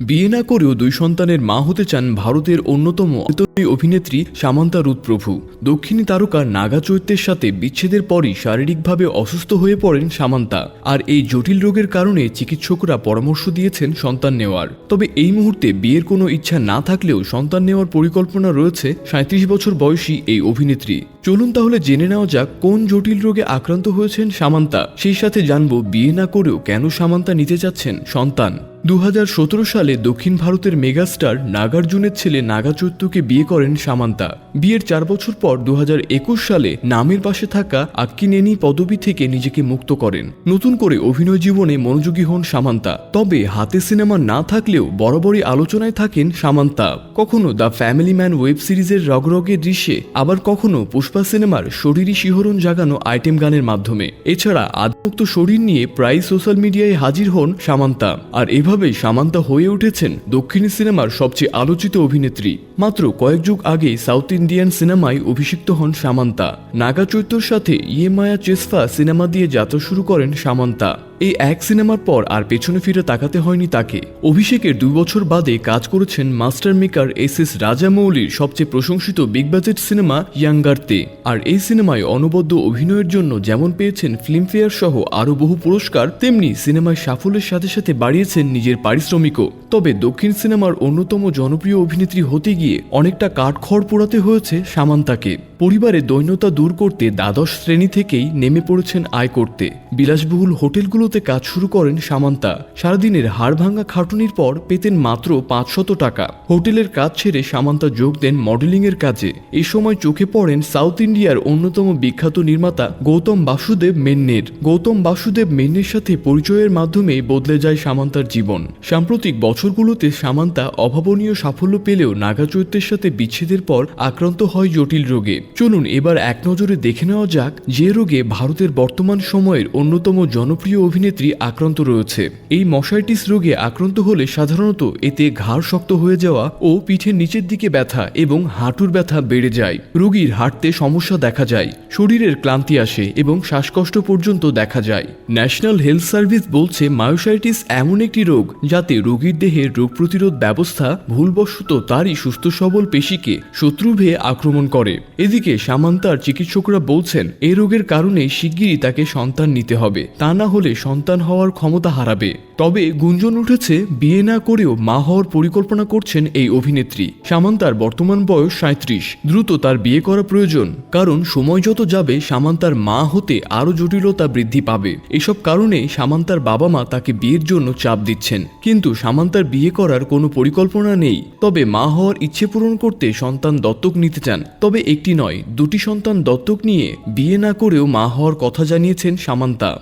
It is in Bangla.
বিয়ে না করেও দুই সন্তানের মা হতে চান ভারতের অন্যতম অভিনেত্রী অভিনেত্রী সামান্তা রুৎপ্রভু। দক্ষিণী তারকা নাগা চৈত্যের সাথে বিচ্ছেদের পরই শারীরিকভাবে অসুস্থ হয়ে পড়েন সামান্তা। আর এই জটিল রোগের কারণে চিকিৎসকরা পরামর্শ দিয়েছেন সন্তান নেওয়ার। তবে এই মুহূর্তে বিয়ের কোনো ইচ্ছা না থাকলেও সন্তান নেওয়ার পরিকল্পনা রয়েছে সাঁত্রিশ বছর বয়সী এই অভিনেত্রী। চলুন তাহলে জেনে নেওয়া যাক কোন জটিল রোগে আক্রান্ত হয়েছেন সামান্তা। সেই সাথে জানব বিয়ে না করেও কেন সামান্তা নিতে চাচ্ছেন সন্তান। দু হাজার সতেরো সালে দক্ষিণ ভারতের মেগাস্টার নাগার্জুনের ছেলে নাগা চৈত্যকে বিয়ে করেন সামান্তা। বিয়ের চার বছর পর দু হাজার একুশ সালে নামের পাশে থাকা আক্কিনেনি পদবি থেকে নিজেকে মুক্ত করেন। নতুন করে অভিনয় জীবনে মনোযোগী হন সামান্তা। তবে হাতে সিনেমা না থাকলেও বরাবরই আলোচনায় থাকেন সামান্তা। কখনো দ্য ফ্যামিলি ম্যান ওয়েব সিরিজের রগরগের দৃশ্যে, আবার কখনো পুষ্পা সিনেমার শরীরী শিহরণ জাগানো আইটেম গানের মাধ্যমে। এছাড়া আদমুক্ত শরীর নিয়ে প্রায় সোশ্যাল মিডিয়ায় হাজির হন সামান্তা। আর এভাবেই সামান্তা হয়ে উঠেছেন দক্ষিণী সিনেমার সবচেয়ে আলোচিত অভিনেত্রী। মাত্র কয়েক যুগ আগে সাউথ ইন্ডিয়ান সিনেমায় অভিষিক্ত হন সামান্তা। নাগা চৈত্যর সাথে ইয়ে মায়া চেসফা সিনেমা দিয়ে যাত্রা শুরু করেন সামান্তা। এই এক সিনেমার পর আর পেছনে ফিরে তাকাতে হয়নি তাকে। অভিষেকের দুই বছর বাদে কাজ করেছেন মাস্টার মেকার এস এস রাজামৌলির সবচেয়ে প্রশংসিত বিগ বাজেট সিনেমা ইয়াঙ্গারতে আর এই সিনেমায় অনবদ্য অভিনয়ের জন্য যেমন পেয়েছেন ফিল্মফেয়ার সহ আরও বহু পুরস্কার, তেমনি সিনেমায় সাফল্যের সাথে সাথে বাড়িয়েছেন নিজের পারিশ্রমিকও। তবে দক্ষিণ সিনেমার অন্যতম জনপ্রিয় অভিনেত্রী হতে গিয়ে অনেকটা কাঠখড় পোড়াতে হয়েছে সামান্তাকে। পরিবারে দৈন্যতা দূর করতে দ্বাদশ শ্রেণি থেকেই নেমে পড়েছেন আয় করতে বিলাসবহুল হোটেলগুলোতে কাজ শুরু করেন সামান্তা। সারাদিনের হাড় ভাঙা খাটুনির পর পেতেন মাত্র পাঁচশত টাকা। হোটেলের কাজ ছেড়ে সামান্তা যোগ দেন মডেলিংয়ের কাজে। এ সময় চোখে পড়েন সাউথ ইন্ডিয়ার অন্যতম বিখ্যাত নির্মাতা গৌতম বাসুদেব মেন্নের। গৌতম বাসুদেব মেন্নের সাথে পরিচয়ের মাধ্যমে বদলে যায় সামান্তার জীবন। সাম্প্রতিক বছরগুলোতে সামান্তা অভাবনীয় সাফল্য পেলেও নাগা চৈত্যের সাথে বিচ্ছেদের পর আক্রান্ত হয় জটিল রোগে। চলুন এবার এক নজরে দেখে নেওয়া যাক যে রোগে ভারতের বর্তমান সময়ের অন্যতম জনপ্রিয় অভিনেত্রী আক্রান্ত রয়েছে। এই মশাইটিস রোগে আক্রান্ত হলে সাধারণত এতে ঘাড় শক্ত হয়ে যাওয়া ও পিঠের নিচের দিকে ব্যথা এবং হাঁটুর ব্যথা বেড়ে যায়। রোগীর হাঁটতে সমস্যা দেখা যায়, শরীরের ক্লান্তি আসে এবং শ্বাসকষ্ট পর্যন্ত দেখা যায়। ন্যাশনাল হেলথ সার্ভিস বলছে মায়োসাইটিস এমন একটি রোগ যাতে রোগীর দেহের রোগ প্রতিরোধ ব্যবস্থা ভুলবশত তারই সুস্থ সবল পেশিকে শত্রুভে আক্রমণ করে। এদিকে সামান্তার চিকিৎসকরা বলছেন এই রোগের কারণে শিগগিরই তাকে সন্তান নিতে হবে। তা না হলে সন্তান হওয়ার ক্ষমতা হারাবে। তবে গুঞ্জন উঠেছে, বিয়ে না করেও মা হওয়ার পরিকল্পনা করছেন এই অভিনেত্রী। সামান্তার বর্তমান বয়স সাঁত্রিশ দ্রুত তার বিয়ে করা প্রয়োজন। কারণ সময় যত যাবে, সামান্তার মা হতে আরও জটিলতা বৃদ্ধি পাবে। এসব কারণে সামান্তার বাবা মা তাকে বিয়ের জন্য চাপ দিচ্ছেন। কিন্তু সামান্তার বিয়ে করার কোনো পরিকল্পনা নেই। তবে মা হওয়ার ইচ্ছে পূরণ করতে সন্তান দত্তক নিতে চান। তবে একটি নয় দুটি সন্তান দত্তক নিয়ে বিয়ে না করেও মা হওয়ার কথা জানিয়েছেন সামান্তা।